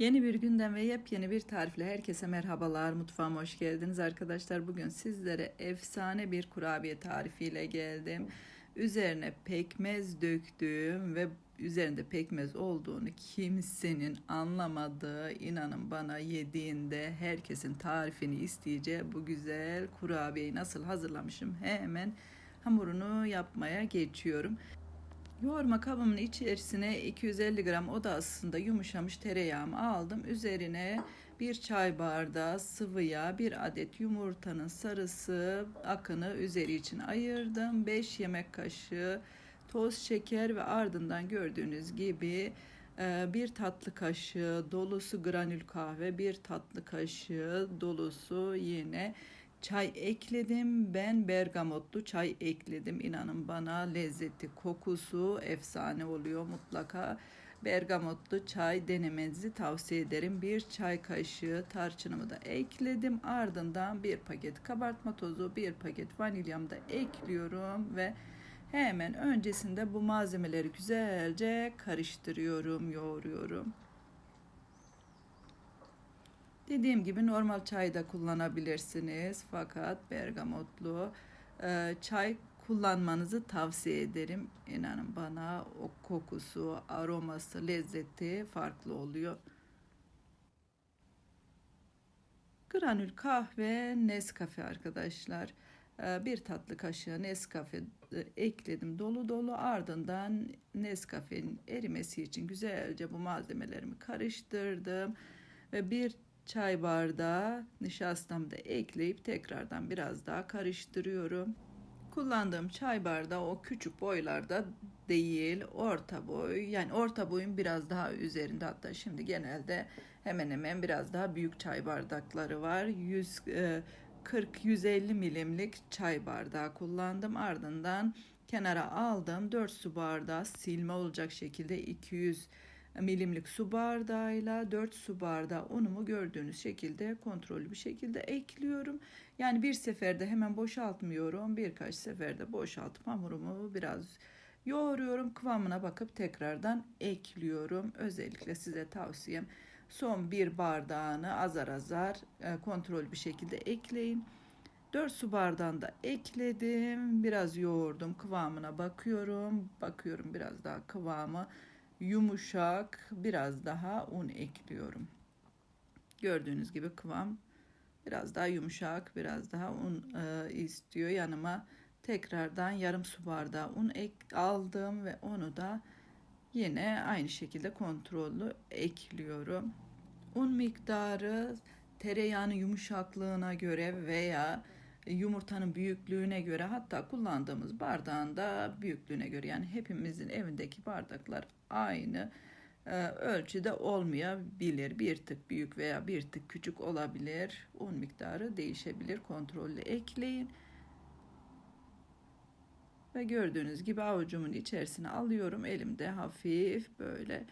Yeni bir günden ve yepyeni bir tarifle herkese merhabalar. Mutfağıma hoş geldiniz arkadaşlar. Bugün sizlere efsane bir kurabiye tarifiyle geldim. Üzerine pekmez döktüğüm ve üzerinde pekmez olduğunu kimsenin anlamadığı, inanın bana yediğinde herkesin tarifini isteyeceği bu güzel kurabiyeyi nasıl hazırlamışım hemen hamurunu yapmaya geçiyorum. Yoğurma kabımın içerisine 250 gram oda ısısında yumuşamış tereyağımı aldım. Üzerine bir çay bardağı sıvı yağ, bir adet yumurtanın sarısı akını üzeri için ayırdım. 5 yemek kaşığı toz şeker ve ardından gördüğünüz gibi e, bir tatlı kaşığı dolusu granül kahve, bir tatlı kaşığı dolusu yine çay ekledim. Ben bergamotlu çay ekledim. İnanın bana lezzeti, kokusu efsane oluyor mutlaka. Bergamotlu çay denemenizi tavsiye ederim. Bir çay kaşığı tarçınımı da ekledim. Ardından bir paket kabartma tozu, bir paket vanilyamı da ekliyorum ve hemen öncesinde bu malzemeleri güzelce karıştırıyorum, yoğuruyorum. Dediğim gibi normal çay da kullanabilirsiniz fakat bergamotlu e, çay kullanmanızı tavsiye ederim. İnanın bana o kokusu, aroması, lezzeti farklı oluyor. Granül kahve, Nescafe arkadaşlar. E, bir tatlı kaşığı Nescafe e, ekledim dolu dolu ardından Nescafe'nin erimesi için güzelce bu malzemelerimi karıştırdım ve bir çay bardağı nişastamı da ekleyip tekrardan biraz daha karıştırıyorum. Kullandığım çay bardağı o küçük boylarda değil, orta boy. Yani orta boyun biraz daha üzerinde hatta şimdi genelde hemen hemen biraz daha büyük çay bardakları var. 140-150 e, milimlik çay bardağı kullandım. Ardından kenara aldım. 4 su bardağı silme olacak şekilde 200 milimlik su bardağıyla 4 su bardağı unumu gördüğünüz şekilde kontrollü bir şekilde ekliyorum. Yani bir seferde hemen boşaltmıyorum. Birkaç seferde boşaltıp hamurumu biraz yoğuruyorum. Kıvamına bakıp tekrardan ekliyorum. Özellikle size tavsiyem son bir bardağını azar azar e, kontrol bir şekilde ekleyin. 4 su bardağını da ekledim. Biraz yoğurdum. Kıvamına bakıyorum. Bakıyorum biraz daha kıvamı yumuşak biraz daha un ekliyorum. Gördüğünüz gibi kıvam biraz daha yumuşak, biraz daha un e, istiyor. Yanıma tekrardan yarım su bardağı un ek, aldım ve onu da yine aynı şekilde kontrollü ekliyorum. Un miktarı tereyağının yumuşaklığına göre veya yumurtanın büyüklüğüne göre hatta kullandığımız bardağın da büyüklüğüne göre yani hepimizin evindeki bardaklar aynı e, ölçüde olmayabilir. Bir tık büyük veya bir tık küçük olabilir. Un miktarı değişebilir. Kontrollü ekleyin. Ve gördüğünüz gibi avucumun içerisine alıyorum. Elimde hafif böyle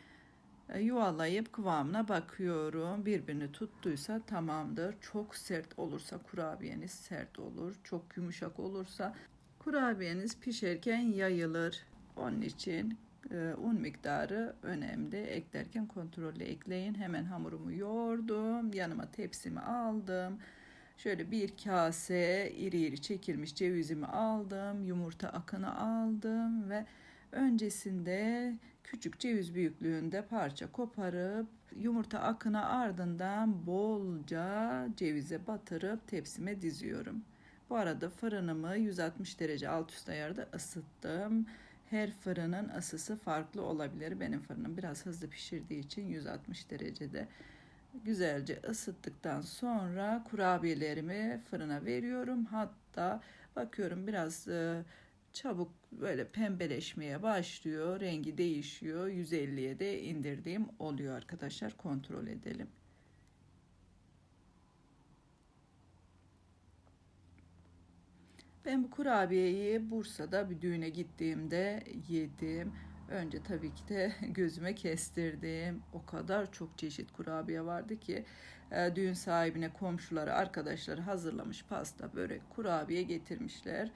e, yuvarlayıp kıvamına bakıyorum. Birbirini tuttuysa tamamdır. Çok sert olursa kurabiyeniz sert olur. Çok yumuşak olursa kurabiyeniz pişerken yayılır. Onun için e, un miktarı önemli. Eklerken kontrollü ekleyin. Hemen hamurumu yoğurdum. Yanıma tepsimi aldım. Şöyle bir kase iri iri çekilmiş cevizimi aldım. Yumurta akını aldım ve öncesinde küçük ceviz büyüklüğünde parça koparıp yumurta akına ardından bolca cevize batırıp tepsime diziyorum. Bu arada fırınımı 160 derece alt üst ayarda ısıttım. Her fırının ısısı farklı olabilir. Benim fırınım biraz hızlı pişirdiği için 160 derecede güzelce ısıttıktan sonra kurabiyelerimi fırına veriyorum. Hatta bakıyorum biraz e, çabuk böyle pembeleşmeye başlıyor. Rengi değişiyor. 150'ye de indirdiğim oluyor arkadaşlar. Kontrol edelim. Ben bu kurabiyeyi Bursa'da bir düğüne gittiğimde yedim. Önce tabii ki de gözüme kestirdim. O kadar çok çeşit kurabiye vardı ki e, düğün sahibine komşuları, arkadaşları hazırlamış pasta, börek, kurabiye getirmişler.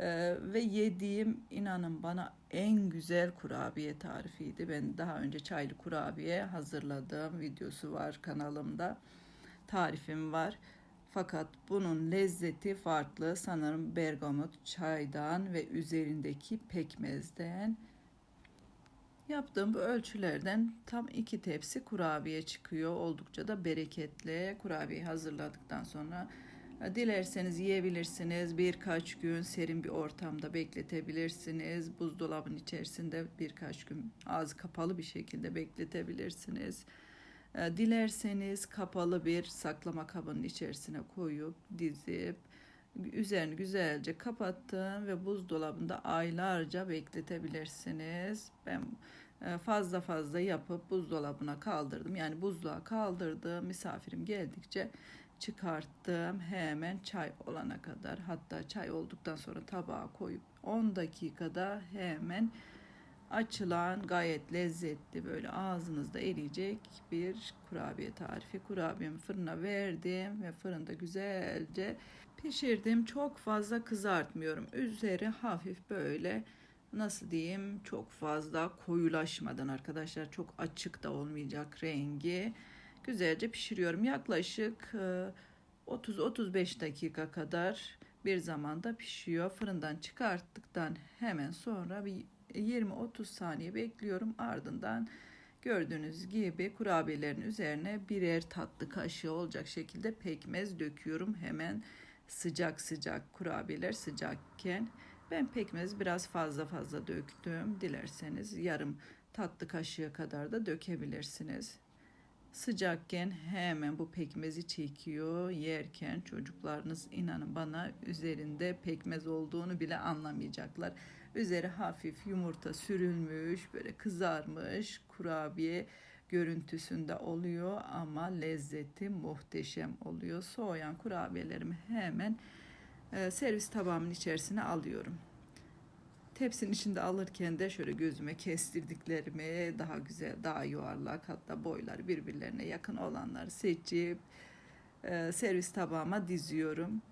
Ee, ve yediğim inanın bana en güzel kurabiye tarifiydi. Ben daha önce çaylı kurabiye hazırladığım videosu var kanalımda. Tarifim var. Fakat bunun lezzeti farklı. Sanırım bergamot çaydan ve üzerindeki pekmezden yaptığım bu ölçülerden tam iki tepsi kurabiye çıkıyor. Oldukça da bereketli. Kurabiye hazırladıktan sonra Dilerseniz yiyebilirsiniz. Birkaç gün serin bir ortamda bekletebilirsiniz. Buzdolabının içerisinde birkaç gün ağzı kapalı bir şekilde bekletebilirsiniz. Dilerseniz kapalı bir saklama kabının içerisine koyup dizip üzerini güzelce kapattım ve buzdolabında aylarca bekletebilirsiniz. Ben fazla fazla yapıp buzdolabına kaldırdım. Yani buzluğa kaldırdım. Misafirim geldikçe çıkarttım hemen çay olana kadar hatta çay olduktan sonra tabağa koyup 10 dakikada hemen açılan gayet lezzetli böyle ağzınızda eriyecek bir kurabiye tarifi. Kurabiyemi fırına verdim ve fırında güzelce pişirdim. Çok fazla kızartmıyorum. Üzeri hafif böyle nasıl diyeyim çok fazla koyulaşmadan arkadaşlar çok açık da olmayacak rengi güzelce pişiriyorum. Yaklaşık 30-35 e, dakika kadar bir zamanda pişiyor. Fırından çıkarttıktan hemen sonra bir 20-30 saniye bekliyorum. Ardından gördüğünüz gibi kurabiyelerin üzerine birer tatlı kaşığı olacak şekilde pekmez döküyorum. Hemen sıcak sıcak kurabiyeler sıcakken ben pekmez biraz fazla fazla döktüm. Dilerseniz yarım tatlı kaşığı kadar da dökebilirsiniz. Sıcakken hemen bu pekmezi çekiyor. Yerken çocuklarınız inanın bana üzerinde pekmez olduğunu bile anlamayacaklar. Üzeri hafif yumurta sürülmüş, böyle kızarmış kurabiye görüntüsünde oluyor ama lezzeti muhteşem oluyor. Soğuyan kurabiyelerimi hemen servis tabağımın içerisine alıyorum. Tepsinin içinde alırken de şöyle gözüme kestirdiklerimi daha güzel, daha yuvarlak hatta boyları birbirlerine yakın olanları seçip e, servis tabağıma diziyorum.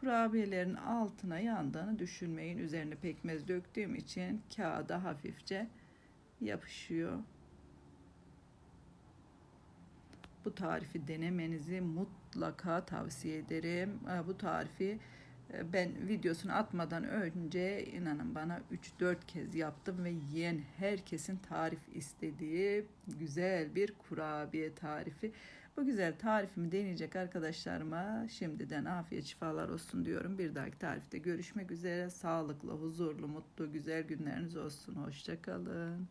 Kurabiyelerin altına yandığını düşünmeyin. Üzerine pekmez döktüğüm için kağıda hafifçe yapışıyor. Bu tarifi denemenizi mutlaka tavsiye ederim. E, bu tarifi ee, ben videosunu atmadan önce inanın bana 3-4 kez yaptım ve yiyen herkesin tarif istediği güzel bir kurabiye tarifi. Bu güzel tarifimi deneyecek arkadaşlarıma şimdiden afiyet şifalar olsun diyorum. Bir dahaki tarifte görüşmek üzere. Sağlıklı, huzurlu, mutlu, güzel günleriniz olsun. Hoşçakalın.